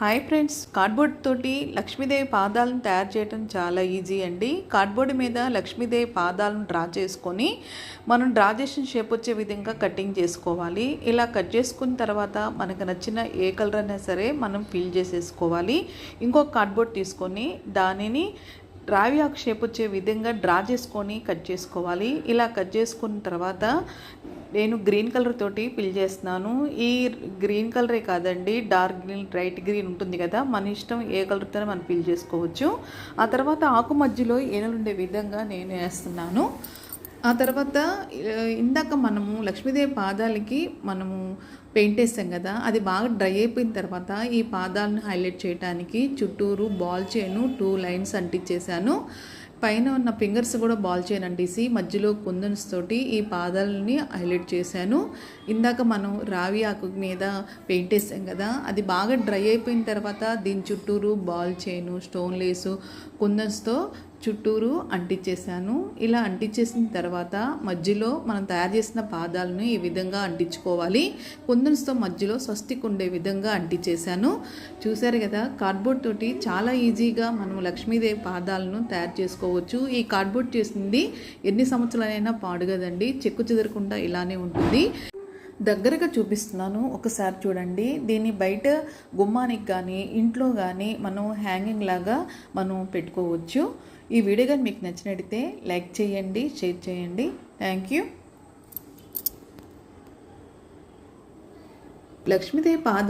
Hi friends cardboard తోటి లక్ష్మీదేవి పాదాలను తయారు చేయడం చాలా ఈజీ అండి. కార్డ్బోర్డ్ మీద లక్ష్మీదేవి పాదాలను డ్రా చేసుకొని మనం డ్రా చేసిన షేప్ వచ్చే విధంగా కటింగ్ చేసుకోవాలి. ఇలా కట్ చేసుకున్న తర్వాత మనకు నచ్చిన ఏ కలర్ అయినా సరే మనం ఫిల్ చేసేసుకోవాలి. ఇంకొక కార్డ్బోర్డ్ తీసుకొని దానిని రావి ఆకు షేప్ వచ్చే విధంగా డ్రా చేసుకొని కట్ చేసుకోవాలి. ఇలా కట్ చేసుకున్న తర్వాత నేను గ్రీన్ కలర్ తోటి ఫిల్ చేస్తున్నాను. ఈ గ్రీన్ కలరే కాదండి డార్క్ గ్రీన్ లైట్ గ్రీన్ ఉంటుంది కదా మన ఇష్టం ఏ కలర్తో మనం ఫిల్ చేసుకోవచ్చు. ఆ తర్వాత ఆకు మధ్యలో ఏనలు ఉండే విధంగా నేను వేస్తున్నాను. ఆ తర్వాత ఇందాక మనము లక్ష్మీదేవి పాదాలకి మనము పెయింట్ వేసాం కదా అది బాగా డ్రై అయిపోయిన తర్వాత ఈ పాదాలను హైలైట్ చేయడానికి చుట్టూరు బాల్ చైను టూ లైన్స్ అంటించేసాను పైన ఉన్న ఫింగర్స్ కూడా బాల్ చేయను అంటేసి మధ్యలో కుందన్స్ తోటి ఈ పాదాలని హైలైట్ చేశాను. ఇందాక మనం రావి ఆకు మీద పెయింట్ వేసాం కదా అది బాగా డ్రై అయిపోయిన తర్వాత దీని చుట్టూరు బాల్ చైను స్టోన్ లేసు కుందన్స్తో చుట్టూరు అంటించేసాను ఇలా అంటించేసిన తర్వాత మధ్యలో మనం తయారు చేసిన పాదాలను ఈ విధంగా అంటించుకోవాలి. కుందన్స్తో మధ్యలో స్వస్తికి ఉండే విధంగా అంటించేసాను చూశారు కదా కార్డ్బోర్డ్ తోటి చాలా ఈజీగా మనం లక్ష్మీదేవి పాదాలను తయారు చేసుకోవచ్చు. ఈ కార్డ్బోర్డ్ చేసింది ఎన్ని సంవత్సరాలైనా పాడు కదండి చెక్కు చెదరకుండా ఇలానే ఉంటుంది. దగ్గరగా చూపిస్తున్నాను. ఒకసారి చూడండి. దీన్ని బయట గుమ్మానికి కానీ ఇంట్లో కానీ మనం హ్యాంగింగ్ లాగా మనం పెట్టుకోవచ్చు. ఈ వీడియో కానీ మీకు నచ్చినట్టయితే లైక్ చేయండి షేర్ చేయండి. థ్యాంక్ యూ లక్ష్మీదేవి పాదాలు